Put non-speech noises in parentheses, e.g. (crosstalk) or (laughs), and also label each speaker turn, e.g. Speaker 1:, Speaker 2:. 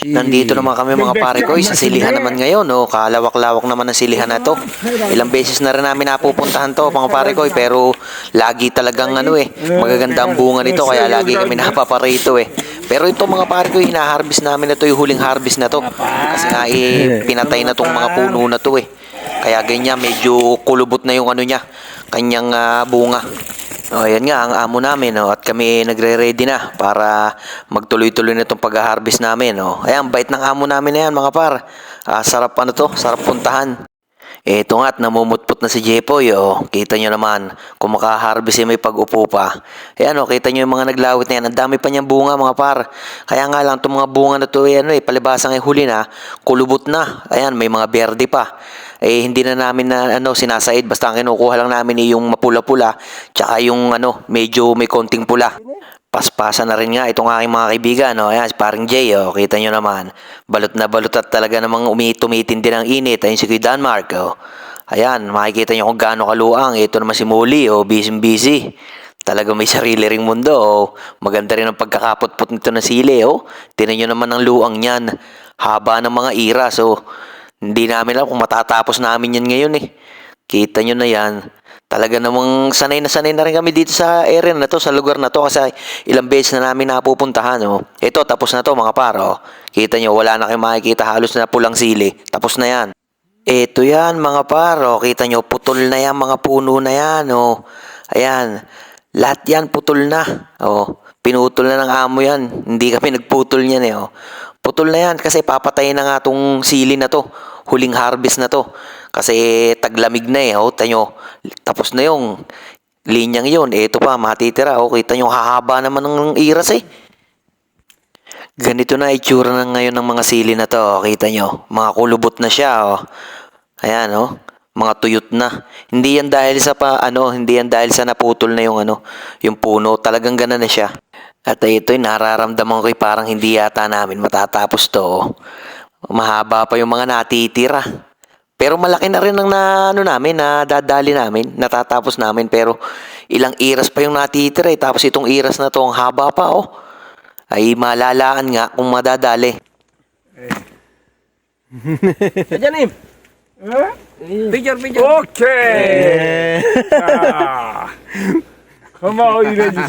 Speaker 1: Nandito naman kami mga pare ko, sa silihan naman ngayon, oh. Kalawak-lawak naman ang silihan na to. Ilang beses na rin namin napupuntahan to, mga pare ko, eh, pero lagi talagang ano eh, magaganda ang bunga nito, kaya lagi kami napaparito eh. Pero ito mga pare ko, hinaharvest namin na to, yung huling harvest na to. Kasi nga eh, pinatay na tong mga puno na to eh. Kaya ganyan, medyo kulubot na yung ano niya, kanyang ah, bunga. O, yan nga, ang amo namin, oh, at kami nagre-ready na para magtuloy-tuloy na itong pag-harvest namin. Oh. Ayan, bait ng amo namin na yan, mga par. Ah, sarap ano to, sarap puntahan. Eh, ito nga, at namumutput na si Jepoy, oh. Kita nyo naman, kung makaharvest eh, may pag-upo pa. Ayan, oh, kita nyo yung mga naglawit na yan. Ang dami pa niyang bunga, mga par. Kaya nga lang, itong mga bunga na to, eh, ano, eh, palibasang eh, huli na, kulubot na. Ayan, may mga berde pa. Eh, hindi na namin na, ano, sinasaid. Basta ang kinukuha lang namin eh, yung mapula-pula, tsaka yung, ano, medyo may konting pula. Paspasa na rin nga itong aking mga kaibigan. No? Ayan, si paring Jay, oh, kita nyo naman. Balot na balot at talaga namang umi tumitindi ng init. Ayun si Kuya Denmark. Oh. Ayan, makikita nyo kung gaano kaluang. Ito naman si Molly, oh, busy busy. Talaga may sarili ring mundo. Oh. Maganda rin ang pagkakapot-pot nito ng sili. Oh. Tinan nyo naman ang luang niyan. Haba ng mga iras. Oh. Hindi namin alam kung matatapos namin yan ngayon eh. Kita nyo na yan. Talaga namang sanay na sanay na rin kami dito sa area na to, sa lugar na to kasi ilang beses na namin napupuntahan. Oh. Ito, tapos na to mga paro. Kita nyo, wala na kayong makikita halos na pulang sili. Tapos na yan. Ito yan mga paro. Kita nyo, putol na yan mga puno na yan. Oh. Ayan. Lahat yan putol na. Oh. Pinutol na ng amo yan. Hindi kami nagputol niyan eh. Oh. Putol na yan kasi papatayin na nga tong sili na to. Huling harvest na to. Kasi taglamig na eh. Oh, tanyo, tapos na yung linyang yon. Ito pa, matitira. Oh, kita nyo, hahaba naman ng iras eh. Ganito na itsura na ngayon ng mga sili na to. oh. Kita nyo, mga kulubot na siya. Oh. Ayan, oh. Mga tuyot na. Hindi yan dahil sa pa, ano, hindi yan dahil sa naputol na yung ano, yung puno. Talagang gana na siya. At ito'y nararamdaman ko'y parang hindi yata namin matatapos to. Oh. Mahaba pa yung mga natitira. Pero malaki na rin ang na, ano namin, na dadali namin, natatapos namin. Pero ilang iras pa yung natitira eh. Tapos itong iras na to, ang haba pa oh. Ay malalaan nga kung madadali.
Speaker 2: Eh. (laughs)
Speaker 3: Ayan Im. Picture, picture. Okay. ah. Come on, you ladies.